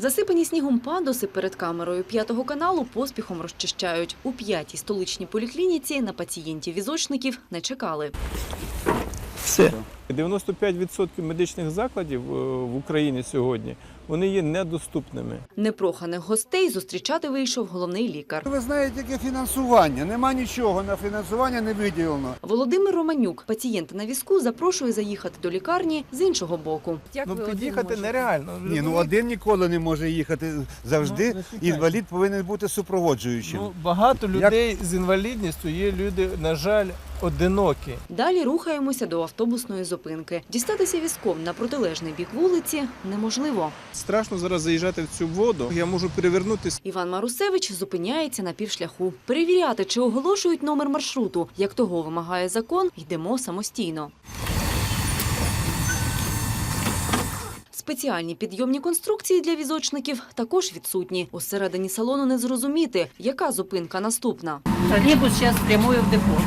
Засипані снігом пандуси перед камерою п'ятого каналу поспіхом розчищають. У п'ятій столичній поліклініці на пацієнтів-візочників не чекали. Все. 95% медичних закладів е, в Україні сьогодні вони є недоступними. Непроханих гостей зустрічати вийшов головний лікар. Ви знаєте, яке фінансування? Нема нічого на фінансування не виділено. Володимир Романюк, пацієнта на візку, запрошує заїхати до лікарні з іншого боку. Як ну під'їхати нереально. Ні, ну один ніколи не може їхати. Завжди Ну, інвалід повинен бути супроводжуючим. Ну, багато людей з інвалідністю є люди, на жаль, одинокі. Далі рухаємося до автобусної зупинки. Дістатися візком на протилежний бік вулиці неможливо. Страшно зараз заїжджати в цю воду. Я можу перевернутися. Іван Марусевич зупиняється на півшляху. Перевіряти, чи оголошують номер маршруту, як того вимагає закон, йдемо самостійно. Спеціальні підйомні конструкції для візочників також відсутні. Усередині салону не зрозуміти, яка зупинка наступна. Троллейбус сейчас прямую в депо.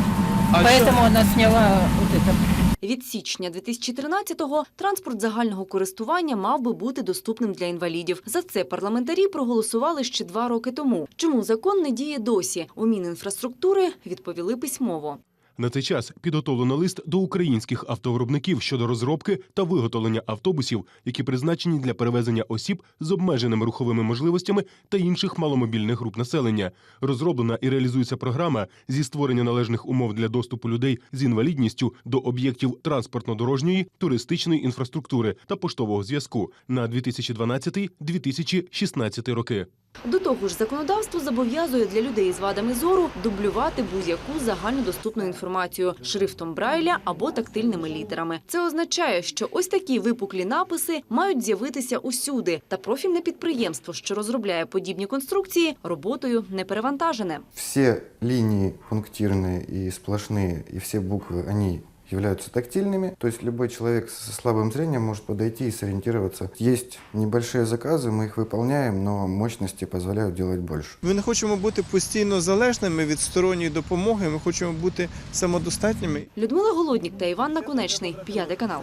Поэтому она сняла вот это. Від січня 2013-го транспорт загального користування мав би бути доступним для інвалідів. За це парламентарі проголосували ще два роки тому. Чому закон не діє досі? У Мінінфраструктури відповіли письмово. На цей час підготовлено лист до українських автовиробників щодо розробки та виготовлення автобусів, які призначені для перевезення осіб з обмеженими руховими можливостями та інших маломобільних груп населення. Розроблена і реалізується програма зі створення належних умов для доступу людей з інвалідністю до об'єктів транспортно-дорожньої, туристичної інфраструктури та поштового зв'язку на 2012-2016 роки. До того ж, законодавство зобов'язує для людей з вадами зору дублювати будь-яку загальнодоступну інформацію шрифтом Брайля або тактильними літерами. Це означає, що ось такі випуклі написи мають з'явитися усюди. Та профільне підприємство, що розробляє подібні конструкції, роботою не перевантажене. Все линии пунктирные и сплошные, и все буквы, они являются тактильными. То есть любой человек со слабым зрением может подойти и сориентироваться. Есть небольшие заказы, мы их выполняем, но мощности позволяют делать больше. Ми не хочемо бути постійно залежними від сторонньої допомоги. Ми хочемо бути самодостатніми. Людмила Голоднік та Іван Наконечний, п'ятий канал.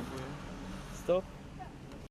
Стоп.